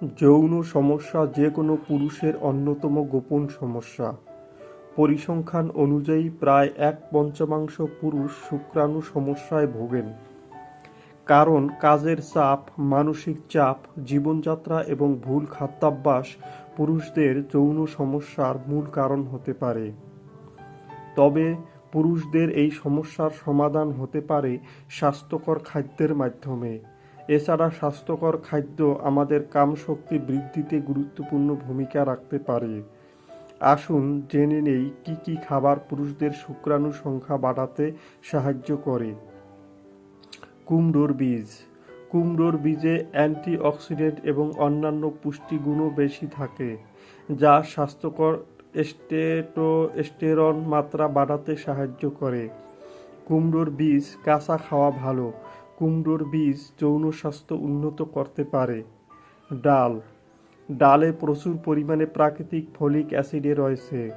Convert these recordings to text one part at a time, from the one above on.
যৌন সমস্যা যে কোনো পুরুষের অন্যতম গোপন সমস্যা। পরিসংখ্যান অনুযায়ী প্রায় এক পঞ্চমাংশ পুরুষ শুক্রাণু সমস্যায় ভোগেন। কারণ কাজের চাপ, মানসিক চাপ, জীবনযাত্রা এবং ভুল খাদ্যাভ্যাস পুরুষদের যৌন সমস্যার মূল কারণ হতে পারে। তবে পুরুষদের এই সমস্যার সমাধান হতে পারে স্বাস্থ্যকর খাদ্যের মাধ্যমে। এছাড়া স্বাস্থ্যকর খাদ্য আমাদের কামশক্তি বৃদ্ধিতে গুরুত্বপূর্ণ ভূমিকা রাখতে পারে। আসুন জেনে নেই কি কি খাবার পুরুষদের শুক্রাণু সংখ্যা বাড়াতে সাহায্য করে। কুমড়োর বীজ। কুমড়োর বীজে অ্যান্টিঅক্সিডেন্ট এবং অন্যান্য পুষ্টিগুণও বেশি থাকে, যা স্বাস্থ্যকর স্টেটোস্টেরন মাত্রা বাড়াতে সাহায্য করে। কুমড়োর বীজ কাঁচা খাওয়া ভালো কুমড়োর বীজ যৌন স্বাস্থ্য উন্নত করতে পারে। ডাল। ডালে প্রচুর পরিমাণে প্রাকৃতিক ফলিক অ্যাসিডে রয়েছে,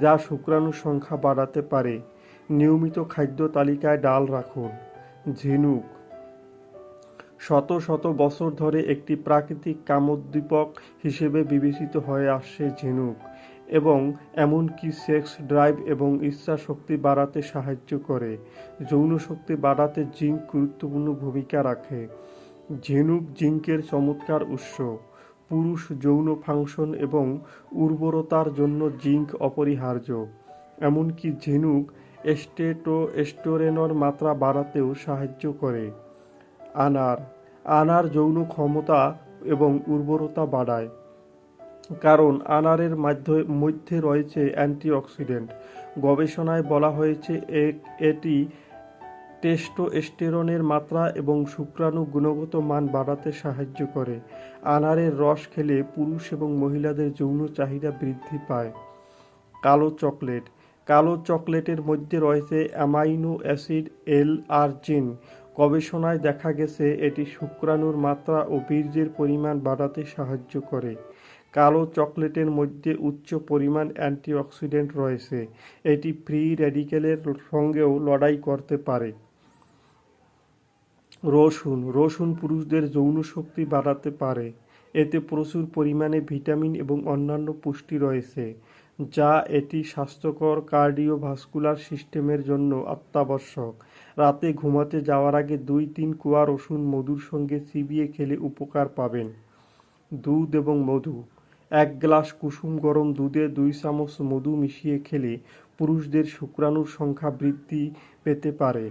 যা শুক্রাণু সংখ্যা বাড়াতে পারে। নিয়মিত খাদ্য তালিকায় ডাল রাখুন। ঝিনুক। শত শত বছর ধরে একটি প্রাকৃতিক কামোদ্দীপক হিসেবে বিবেচিত হয়ে আসছে ঝিনুক। এবং এমনকি সেক্স ড্রাইভ এবং ইচ্ছা শক্তি বাড়াতে সাহায্য করে। যৌন শক্তি বাড়াতে জিঙ্ক গুরুত্বপূর্ণ ভূমিকা রাখে। ঝিনুক জিঙ্কের চমৎকার উৎস। পুরুষ যৌন ফাংশন এবং উর্বরতার জন্য জিঙ্ক অপরিহার্য। এমনকি ঝিনুক এস্টেটোস্টেরনের মাত্রা বাড়াতেও সাহায্য করে। আনার আনার যৌন ক্ষমতা এবং উর্বরতা বাড়ায়। কারণ আনারের মাধ্যে, মধ্যে রয়েছে অ্যান্টিঅক্সিডেন্ট। গবেষণায় বলা হয়েছে এটি টেস্টোস্টেরনের মাত্রা এবং শুক্রাণু গুণগত মান বাড়াতে সাহায্য করে। আনারের রস খেলে পুরুষ এবং মহিলাদের যৌন চাহিদা বৃদ্ধি পায়। কালো চকলেট। কালো চকলেটের মধ্যে রয়েছে অ্যামাইনো অ্যাসিড, এল আর জিন। গবেষণায় দেখা গেছে এটি শুক্রাণুর মাত্রা ও বীর্যের পরিমাণ বাড়াতে সাহায্য করে। কালো চকলেটের মধ্যে উচ্চ পরিমাণ অ্যান্টিঅক্সিডেন্ট রয়েছে। এটি ফ্রি র্যাডিক্যালের সঙ্গেও লড়াই করতে পারে। রসুন রসুন পুরুষদের যৌন শক্তি বাড়াতে পারে। এতে প্রচুর পরিমাণে ভিটামিন এবং অন্যান্য পুষ্টি রয়েছে, যা এটি স্বাস্থ্যকর কার্ডিওভাস্কুলার সিস্টেমের জন্য অত্যাবশ্যক। রাতে ঘুমাতে যাওয়ার আগে দুই তিন কুয়া রসুন মধুর সঙ্গে চিবিয়ে খেলে উপকার পাবেন। দুধ এবং মধু এক গ্লাস কুসুম গরম দুধে দুই চামচ মধু মিশিয়ে খেলে পুরুষদের শুক্রাণুর সংখ্যা বৃদ্ধি পেতে পারে।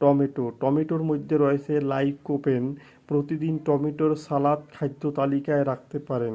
টমেটো। টমেটোর মধ্যে রয়েছে লাইকোপেন। প্রতিদিন টমেটোর সালাদ খাদ্য তালিকায় রাখতে পারেন।